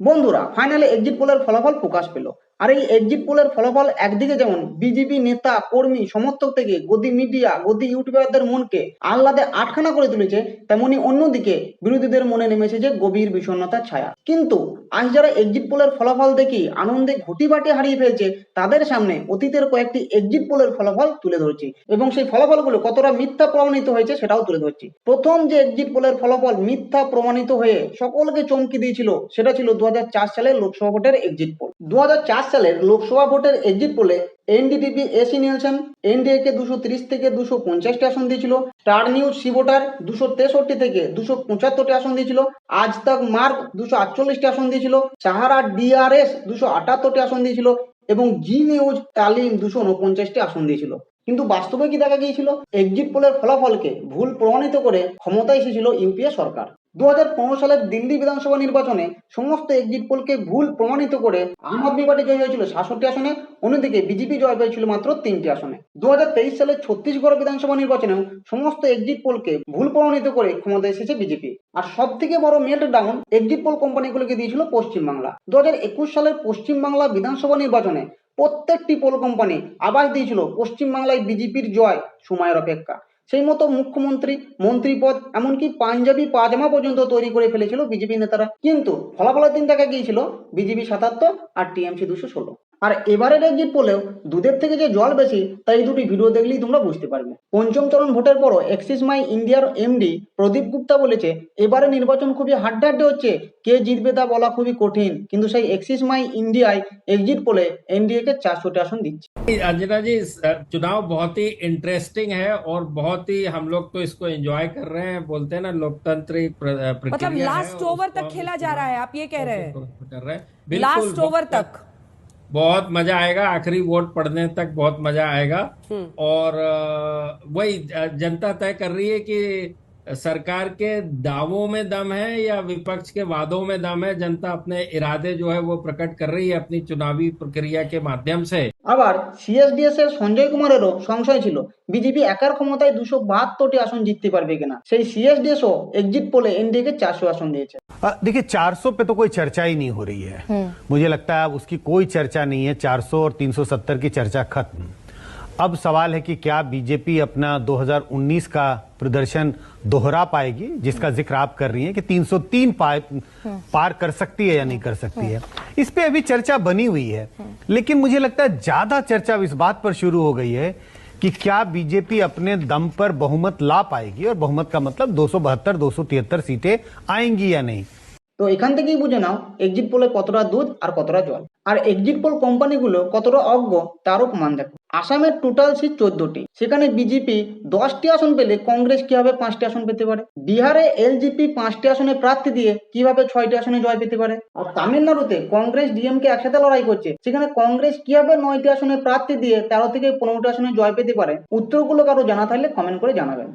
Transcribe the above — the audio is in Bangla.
বন্ধুরা ফাইনালে এক্সিট পোলের ফলাফল প্রকাশ পেল। আর এই এক্সিট পোলের ফলাফল একদিকে যেমন বিজেপি নেতা, কর্মী, সমর্থক থেকে গদি মিডিয়া গদি ইউটিউবারদের মনকে আহ্লাদে আটখানা করে তুলেছে, তেমনি অন্যদিকে বিরোধীদের মনে নেমেছে যে গভীর বিষণ্ণতার ছায়া। কিন্তু আজ যারা এক্সিট পোলের ফলাফল দেখি আনন্দে ঘটি বাটি হারিয়ে ফেলছে, তাদের সামনে অতীতের কয়েকটি এক্সিট পোলের ফলাফল তুলে ধরছি এবং সেই ফলাফলগুলো কতটা মিথ্যা প্রমাণিত হয়েছে সেটাও তুলে ধরছি। প্রথম যে এক্সিট পোলের ফলাফল মিথ্যা প্রমাণিত হয়ে সকলকে চমকি দিয়েছিল, সেটা ছিল দু হাজার চার সালের লোকসভা ভোটের এক্সিট পোল দু হাজার চার সালের লোকসভা ভোটের এক্সিট পোলে এনডিটিভি এসি নিয়েছেন এনডিএ কে দুশো তিরিশ থেকে দুশো পঞ্চাশটি আসন দিয়েছিল স্টার নিউজ সিভোটার দুশো তেষট্টি থেকে দুশো পঁচাত্তরটি আসন দিয়েছিল আজ তাক মার্ক দুশো আটচল্লিশটি আসন দিয়েছিল সাহারা ডিআরএস দুশো আটাত্তরটি আসন দিয়েছিল এবং জি নিউজ তালিম দুশো উনপঞ্চাশটি আসন দিয়েছিল। কিন্তু বাস্তবে কি দেখা গিয়েছিল? এক্সিট পোলের ফলাফলকে ভুল প্রমাণিত করে ক্ষমতায় এসেছিল ইউপিএ সরকার। দু সালের দিল্লি বিধানসভা নির্বাচনে সমস্ত এক্সিট পোলকে ভুল প্রমাণিত করে আম আদমি পার্টি জয় হয়েছিল সাতষট্টি আসনে, অন্যদিকে বিজেপি জয় পেয়েছিল মাত্র তিনটি আসনে। দু সালের ছত্তিশগড় বিধানসভা নির্বাচনেও সমস্ত এক্সিট পোলকে ভুল প্রমাণিত করে ক্ষমতায় এসেছে বিজেপি। আর সব থেকে বড় মেল্ট ডাউন এক্সিট পোল কোম্পানিগুলোকে দিয়েছিল পশ্চিমবাংলা। দু হাজার একুশ সালের পশ্চিমবাংলা বিধানসভা নির্বাচনে প্রত্যেকটি পোল কোম্পানি আবাস দিয়েছিল পশ্চিমবাংলায় বিজেপির জয় সময়ের অপেক্ষা। সেই মতো মুখ্যমন্ত্রী, মন্ত্রীপদ, এমনকি পাঞ্জাবি, পাজামা পর্যন্ত তৈরি করে ফেলেছিল বিজেপি নেতারা। কিন্তু ফলাফলের দিন দেখা গিয়েছিল বিজেপি সাতাত্তর আর টিএমসি দুশো ষোলো। আর এবারের এক্সিট পোলেও দুধের থেকে যে জল বেশি তাই এই দুটি ভিডিও দেখলেই তোমরা বুঝতে পারবে পঞ্চম চরণ ভোটের পরও এক্সিস মাই ইন্ডিয়ার এমডি প্রদীপ গুপ্তা বলেছে এবারে নির্বাচন খুবই হাড্ডাহাড্ডি হচ্ছে কে জিতবে তা বলা খুবই কঠিন কিন্তু সেই এক্সিস মাই ইন্ডিয়ায় এক্সিট পোলে এনডিএ কে চারশোটি আসন দিচ্ছে अंजना जी चुनाव बहुत ही इंटरेस्टिंग है और बहुत ही हम लोग तो इसको एंजॉय कर रहे हैं बोलते हैं ना लोकतंत्री प्र- प्रक्रिया मतलब है, लास्ट उसको ओवर तक हम खेला जा रहा है आप ये कह रहे हैं कर रहे हैं बिल्कुल, लास्ट बहुत- ओवर तक बहुत मज़ा आएगा आखिरी वोट पड़ने तक बहुत मज़ा आएगा हम्म। और वही जनता तय कर रही है कि सरकार के दावों में दम है या विपक्ष के वादों में दम है जनता अपने इरादे जो है वो प्रकट कर रही है अपनी चुनावी प्रक्रिया के माध्यम से আবার সিএসডিএস এর সঞ্জয় কুমারেরও সংশয় ছিল বিজেপি একার ক্ষমতায় দুশো বাহাত্তরটি আসন জিততে পারবে কিনা সেই সিএসডিএস ও এক্সিট পোলে এনডিএ কে চারশো আসন দিয়েছে अ, देखिए 400 पे तो कोई चर्चा ही नहीं हो रही है मुझे लगता है अब उसकी कोई चर्चा नहीं है 400 और 370 की चर्चा खत्म अब सवाल है कि क्या बीजेपी अपना 2019 का प्रदर्शन दोहरा पाएगी जिसका ज़िक्र आप कर रही हैं कि 303 पार, पार कर सकती है या नहीं कर सकती है। इस पे अभी चर्चा बनी हुई है लेकिन मुझे लगता है ज़्यादा चर्चा इस बात पर शुरू हो गई है कि क्या बीजेपी अपने दम पर बहुमत ला पाएगी और बहुमत का मतलब 272 273 सीटें आएँगी या नहीं। তো এখান থেকেই বুঝে নাও এক্সিট পোলে কতটা দুধ আর কতটা জল। আর এক্সিট পোল কোম্পানিগুলো কতটা অজ্ঞ, তারও প্রমাণ দেখো। আসামের টোটাল সিট চোদ্দটি। সেখানে বিজেপি দশটি আসন পেলে কংগ্রেস কীভাবে পাঁচটি আসন পেতে পারে? বিহারে এলজিপি পাঁচটি আসনে প্রার্থী দিয়ে কীভাবে ছয়টি আসনে জয় পেতে পারে? আর তামিলনাড়ুতে কংগ্রেস ডিএমকে একসাথে লড়াই করছে। সেখানে কংগ্রেস কীভাবে নয়টি আসনে প্রার্থী দিয়ে তেরো থেকে পনেরোটি আসনে জয় পেতে পারে? উত্তরগুলো কারও জানা থাকলে কমেন্ট করে জানাবেন।